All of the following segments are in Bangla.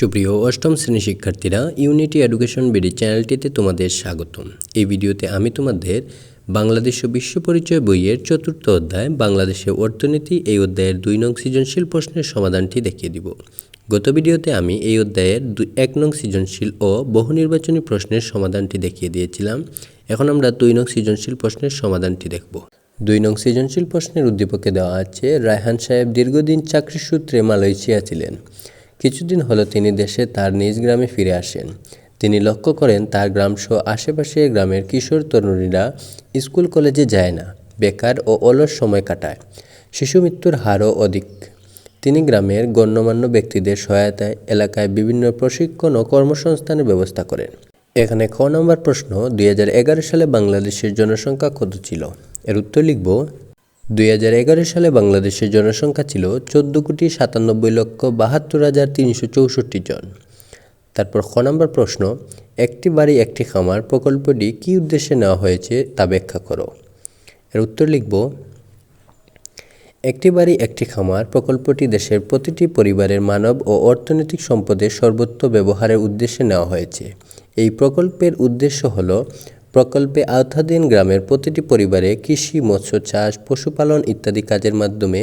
সুপ্রিয় অষ্টম শ্রেণি শিক্ষার্থীরা ইউনিটি এডুকেশন বিডি চ্যানেলটিতে তোমাদের স্বাগতম। এই ভিডিওতে আমি তোমাদের বাংলাদেশ ও বিশ্ব পরিচয় বইয়ের চতুর্থ অধ্যায় বাংলাদেশের অর্থনীতি, এই অধ্যায়ের দুই নং সৃজনশীল প্রশ্নের সমাধানটি দেখিয়ে দিব। গত ভিডিওতে আমি এই অধ্যায়ের এক নং সৃজনশীল ও বহু নির্বাচনী প্রশ্নের সমাধানটি দেখিয়ে দিয়েছিলাম। এখন আমরা দুই নং সৃজনশীল প্রশ্নের সমাধানটি দেখব। দুই নং সৃজনশীল প্রশ্নের উদ্দীপকে দেওয়া আছে, রায়হান সাহেব দীর্ঘদিন চাকরির সূত্রে মালয়েশিয়া ছিলেন। কিছুদিন হলো তিনি দেশে তার নিজ গ্রামে ফিরে আসেন। তিনি লক্ষ্য করেন, তার গ্রামসহ আশেপাশের গ্রামের কিশোর তরুণীরা স্কুল কলেজে যায় না, বেকার ও অলস সময় কাটায়। শিশু মৃত্যুর হারও অধিক। তিনি গ্রামের গণ্যমান্য ব্যক্তিদের সহায়তায় এলাকায় বিভিন্ন প্রশিক্ষণ ও কর্মসংস্থানের ব্যবস্থা করেন। এখানে খ নম্বর প্রশ্ন, দুই হাজার এগারো সালে বাংলাদেশের জনসংখ্যা কত ছিল? এর উত্তর লিখব দুই হাজার এগারো সালে বাংলাদেশের জনসংখ্যা ছিল চোদ্দ কোটি সাতানব্বই লক্ষ বাহাত্তর হাজার তিনশো চৌষট্টি জন। তারপর খ নম্বর প্রশ্ন, একটি বাড়ি, একটি খামার প্রকল্পটি কী উদ্দেশ্যে নেওয়া হয়েছে তা ব্যাখ্যা করো। এর উত্তর লিখব, একটি বাড়ি, একটি খামার প্রকল্পটি দেশের প্রতিটি পরিবারের মানব ও অর্থনৈতিক সম্পদের সর্বোচ্চ ব্যবহারের উদ্দেশ্যে নেওয়া হয়েছে। এই প্রকল্পের উদ্দেশ্য হল প্রকল্পে আওতাধীন গ্রামের প্রতিটি পরিবারে কৃষি, মৎস্য, চাষ, পশুপালন ইত্যাদি কাজের মাধ্যমে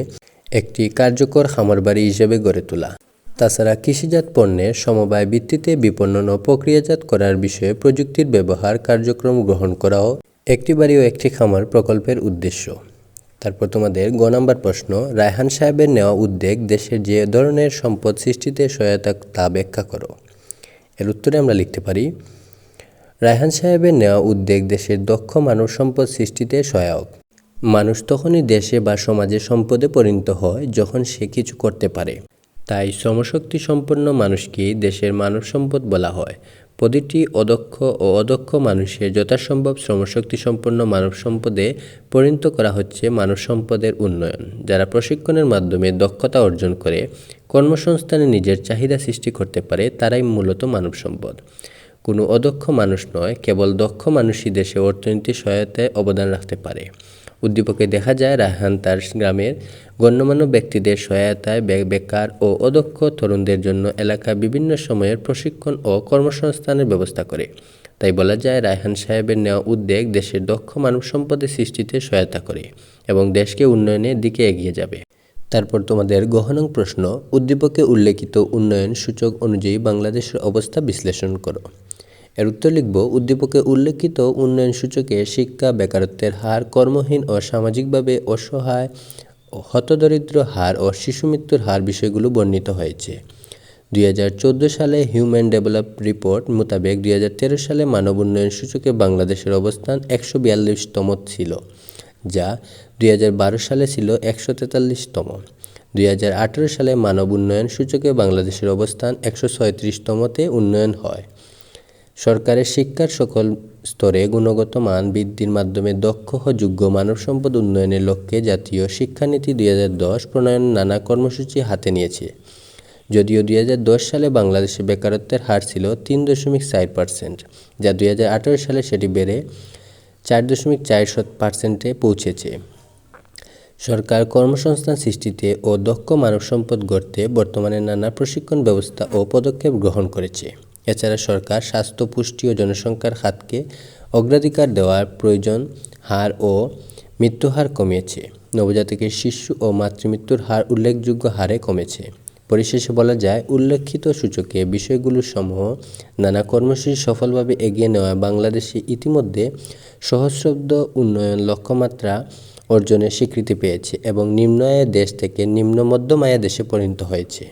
একটি কার্যকর খামারবাড়ি হিসেবে গড়ে তোলা। তাছাড়া কৃষিজাত পণ্যের সমবায় ভিত্তিতে বিপণন ও প্রক্রিয়াজাত করার বিষয়ে প্রযুক্তির ব্যবহার কার্যক্রম গ্রহণ করাও একটি বাড়ি ও একটি খামার প্রকল্পের উদ্দেশ্য। তারপর তোমাদের গ নাম্বার প্রশ্ন, রায়হান সাহেবের নেওয়া উদ্যোগ দেশের যে ধরনের সম্পদ সৃষ্টিতে সহায়তা তা ব্যাখ্যা করো। এর উত্তরে আমরা লিখতে পারি রায়হান সাহেবের নেওয়া উদ্যোগ দেশের দক্ষ মানব সম্পদ সৃষ্টিতে সহায়ক। মানুষ তখনই দেশে বা সমাজে সম্পদে পরিণত হয় যখন সে কিছু করতে পারে। তাই শ্রমশক্তি সম্পন্ন মানুষকেই দেশের মানব সম্পদ বলা হয়। প্রতিটি অদক্ষ ও অদক্ষ মানুষের যথাসম্ভব শ্রমশক্তি সম্পন্ন মানব সম্পদে পরিণত করা হচ্ছে মানব সম্পদের উন্নয়ন, যারা প্রশিক্ষণের মাধ্যমে দক্ষতা অর্জন করে, কর্মসংস্থানে নিজের চাহিদা সৃষ্টি করতে পারে, তারাই মূলত মানব সম্পদ। কোনো অদক্ষ মানুষ নয়, কেবল দক্ষ মানুষই দেশে অর্থনীতির সহায়তায় অবদান রাখতে পারে। উদ্দীপকে দেখা যায়, রায়হান তার গ্রামের গণ্যমান্য ব্যক্তিদের সহায়তায় বেকার ও অদক্ষ তরুণদের জন্য এলাকায় বিভিন্ন সময়ের প্রশিক্ষণ ও কর্মসংস্থানের ব্যবস্থা করে। তাই বলা যায়, রায়হান সাহেবের নেওয়া উদ্যোগ দেশের দক্ষ মানব সম্পদের সৃষ্টিতে সহায়তা করে এবং দেশকে উন্নয়নের দিকে এগিয়ে যাবে। তারপর তোমাদের গহনং প্রশ্ন, উদ্দীপকে উল্লেখিত উন্নয়ন সূচক অনুযায়ী বাংলাদেশের অবস্থা বিশ্লেষণ করো। এর উত্তর লিখব, উদ্দীপকে উল্লেখিত উন্নয়ন সূচকে শিক্ষা, বেকারত্বের হার, কর্মহীন ও সামাজিকভাবে অসহায়, হতদরিদ্র হার ও শিশু মৃত্যুর হার বিষয়গুলো বর্ণিত হয়েছে। দুই হাজার চোদ্দ সালে হিউম্যান ডেভেলপ রিপোর্ট মোতাবেক দুই হাজার তেরো সালে মানব উন্নয়ন সূচকে বাংলাদেশের অবস্থান একশো বিয়াল্লিশতম ছিল। যা দুই হাজার বারো সালে ছিল একশো তেতাল্লিশতম। দুই হাজার আঠেরো সালে মানব উন্নয়ন সূচকে বাংলাদেশের অবস্থান একশো ছয়ত্রিশতমতে উন্নয়ন হয়। সরকারের শিক্ষার সকল স্তরে গুণগত মান বৃদ্ধির মাধ্যমে দক্ষ ও যোগ্য মানব সম্পদ উন্নয়নের লক্ষ্যে জাতীয় শিক্ষানীতি দুই হাজার দশ প্রণয়ন নানা কর্মসূচি হাতে নিয়েছে। যদিও দুই হাজার দশ সালে বাংলাদেশে বেকারত্বের হার ছিল তিন দশমিক চার পার্সেন্ট, যা দুই হাজার আঠেরো সালে সেটি বেড়ে চার দশমিক চার শত পার্সেন্টে পৌঁছেছে। সরকার কর্মসংস্থান সৃষ্টিতে ও দক্ষ মানব সম্পদ গড়তে বর্তমানে নানা প্রশিক্ষণ ব্যবস্থা ও পদক্ষেপ গ্রহণ করেছে। এছাড়া সরকার স্বাস্থ্য, পুষ্টি ও জনসংখ্যার খাতকে অগ্রাধিকার দেওয়ার প্রয়োজন, হার ও মৃত্যুহার কমিয়েছে। নবজাতকের শিশু ও মাতৃমৃত্যুর হার উল্লেখযোগ্য হারে কমেছে। পরিশেষে বলা যায়, উল্লেখিত সূচকে বিষয়গুলো সমূহ নানা কর্মসূচি সফলভাবে এগিয়ে নেওয়া বাংলাদেশে ইতিমধ্যে সহস্রাব্দ উন্নয়ন লক্ষ্যমাত্রা অর্জনের স্বীকৃতি পেয়েছে এবং নিম্ন আয়ের দেশ থেকে নিম্ন মধ্যম আয়ের দেশে পরিণত হয়েছে।